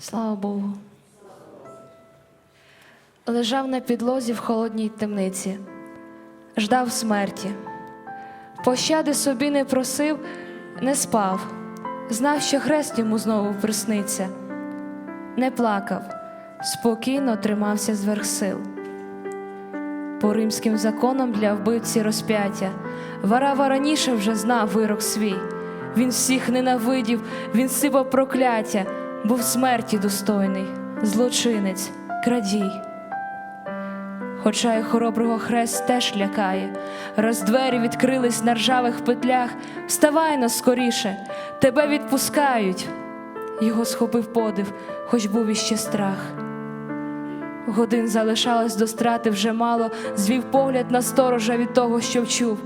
Слава Богу. Лежав на підлозі в холодній темниці, ждав смерті. Пощади собі не просив, не спав, знав, що хрест йому знову присниться. Не плакав, спокійно тримався зверх сил. По римським законам для вбивці розп'яття. Варава раніше вже знав вирок свій. Він всіх ненавидів, він сипав прокляття, був смерті достойний, злочинець, крадій. Хоча й хороброго хрест теж лякає, раз двері відкрились на ржавих петлях, вставай но скоріше, тебе відпускають. Його схопив подив, хоч був іще страх. Годин залишалось до страти вже мало, звів погляд на сторожа від того, що вчув.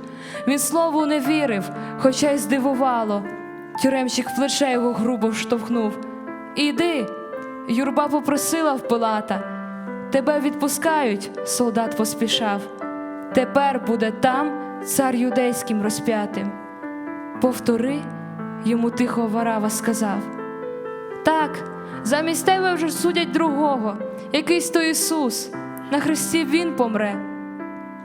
Він слову не вірив, хоча й здивувало. Тюремщик плече його грубо вштовхнув. Іди, юрба попросила в Пилата. Тебе відпускають, солдат поспішав. Тепер буде там цар юдейським розп'ятим. Повтори, йому тихо Варава сказав. Так, замість тебе вже судять другого, якийсь то Ісус. На хресті Він помре.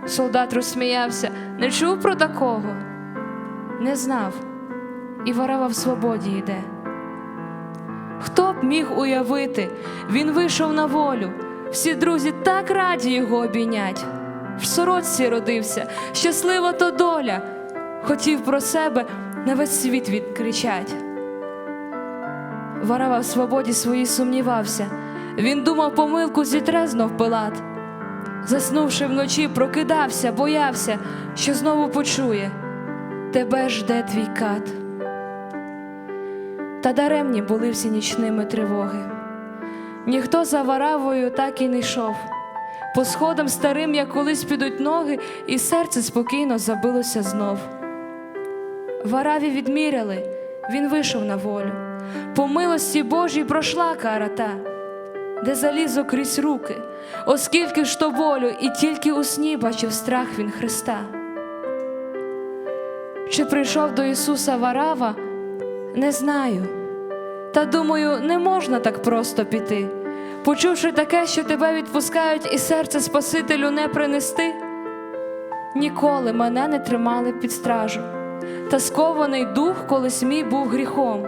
Солдат розсміявся, не чув про такого? Не знав, і Варава в свободі йде. Хто б міг уявити, він вийшов на волю, всі друзі так раді його обійнять. В сорочці родився, щаслива то доля, хотів про себе на весь світ відкричать. Варава в свободі своїй сумнівався. Він думав, помилку зітре знов Пилат. Заснувши вночі, прокидався, боявся, що знову почує тебе жде твій кат. Та даремні були всі нічними тривоги. Ніхто за Варавою так і не йшов. По сходам старим, як колись підуть ноги, і серце спокійно забилося знов. Вараві відміряли, він вийшов на волю. По милості Божій пройшла кара та, де залізо крізь руки, оскільки ж то болю, і тільки у сні бачив страх він Христа. Чи прийшов до Ісуса Варава, не знаю. Та думаю, не можна так просто піти. Почувши таке, що тебе відпускають, і серце Спасителю не принести. Ніколи мене не тримали під стражу, та скований дух колись мій був гріхом.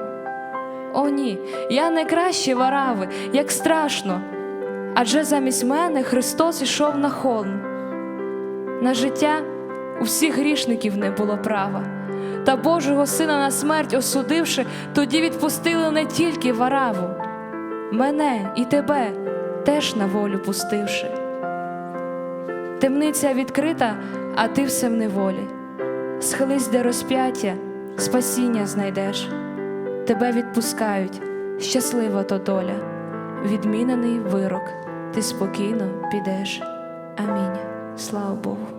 О, ні, я не краще варави, як страшно. Адже замість мене Христос ішов на холм. На життя у всіх грішників не було права, та Божого Сина на смерть осудивши, тоді відпустили не тільки вараву, мене і тебе теж на волю пустивши. Темниця відкрита, а ти все в неволі. Схились де розп'яття, спасіння знайдеш. Тебе відпускають, щаслива то доля, відмінений вирок, ти спокійно підеш. Амінь. Слава Богу.